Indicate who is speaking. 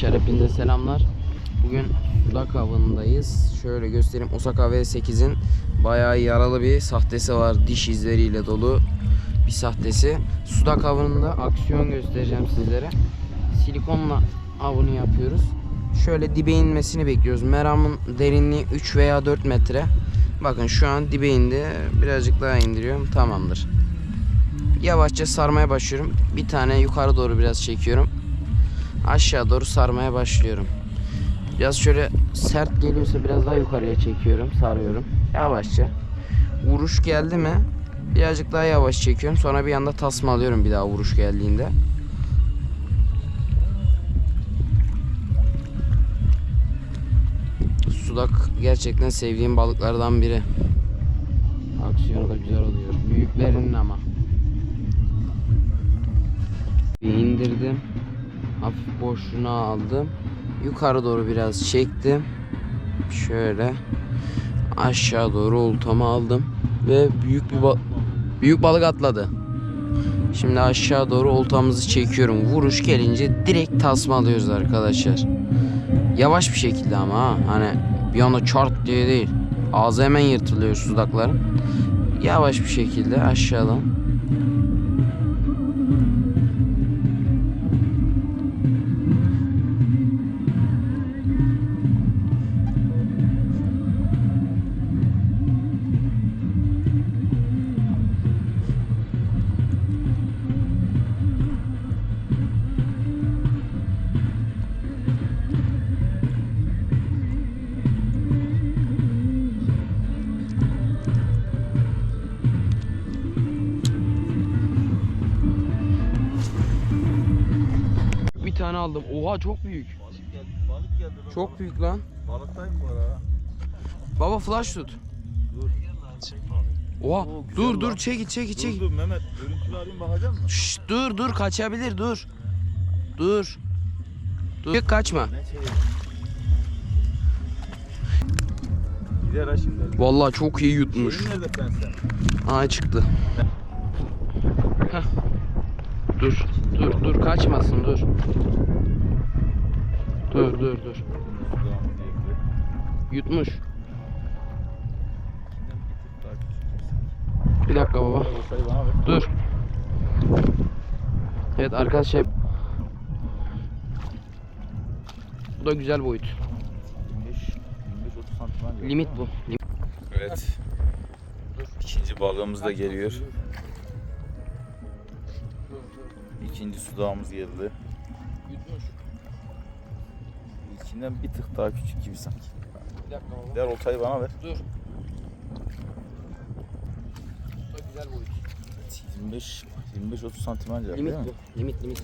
Speaker 1: Arkadaşlar hepinize selamlar. Bugün sudak avındayız. Şöyle göstereyim. Osaka V8'in bayağı yaralı bir sahtesi var. Diş izleriyle dolu bir sahtesi. Sudak avında aksiyon göstereceğim sizlere. Silikonla avını yapıyoruz. Şöyle dibe inmesini bekliyoruz. Meramın derinliği 3 veya 4 metre. Bakın şu an dibe indi. Birazcık daha indiriyorum. Tamamdır. Yavaşça sarmaya başlıyorum. Bir tane yukarı doğru biraz çekiyorum. Aşağı doğru sarmaya başlıyorum. Biraz şöyle sert geliyorsa biraz daha yukarıya çekiyorum, sarıyorum. Yavaşça. Vuruş geldi mi? Birazcık daha yavaş çekiyorum. Sonra bir anda tasma alıyorum bir daha vuruş geldiğinde. Sudak gerçekten sevdiğim balıklardan biri. Aksiyonu da güzel oluyor. Büyüklerinin ama. Bir indirdim. Hafif boşluğuna aldım. Yukarı doğru biraz çektim. Şöyle aşağı doğru oltamı aldım ve büyük bir ba- büyük balık atladı. Şimdi aşağı doğru oltamızı çekiyorum. Vuruş gelince direkt tasma alıyoruz arkadaşlar. Yavaş bir şekilde ama ha. Hani bir anda çart diye değil. Ağzı hemen yırtılıyor sudakların. Yavaş bir şekilde aşağıdan tane aldım. Oha çok büyük.
Speaker 2: Balık geldi. Balık geldi. lan.
Speaker 1: Çok büyük lan.
Speaker 2: Balıktayım bu ara.
Speaker 1: Baba flash tut.
Speaker 2: Dur.
Speaker 1: Oha
Speaker 2: Oo, güzel
Speaker 1: dur
Speaker 2: lan.
Speaker 1: dur çek it çek it çek.
Speaker 2: Dur dur Mehmet. Görüntülü arayayım bakacak mısın?
Speaker 1: Şşt, dur dur kaçabilir dur. Dur. Dur kaçma.
Speaker 2: Ne şey? Gider ha şimdi.
Speaker 1: Vallahi çok iyi yutmuş.
Speaker 2: Şeyin nerede pensen?
Speaker 1: Aa çıktı. Dur dur dur kaçmasın dur. Dur dur dur. Yutmuş. Bir dakika baba. Dur. Evet arkadaşlar. Bu da güzel boyut.
Speaker 2: 25 25 30 santim anca.
Speaker 1: Limit bu.
Speaker 2: Evet. İkinci balığımız da geliyor. İkinci sudağımız geldi.
Speaker 1: Yutmuş.
Speaker 2: İlkinden bir tık daha küçük gibi sanki.
Speaker 1: Bir dakika baba.
Speaker 2: Ver oltayı bana ver.
Speaker 1: Dur. Da güzel boyut.
Speaker 2: 25 25 30 santim anca.
Speaker 1: Limit
Speaker 2: değil mi?
Speaker 1: bu. Limit limit.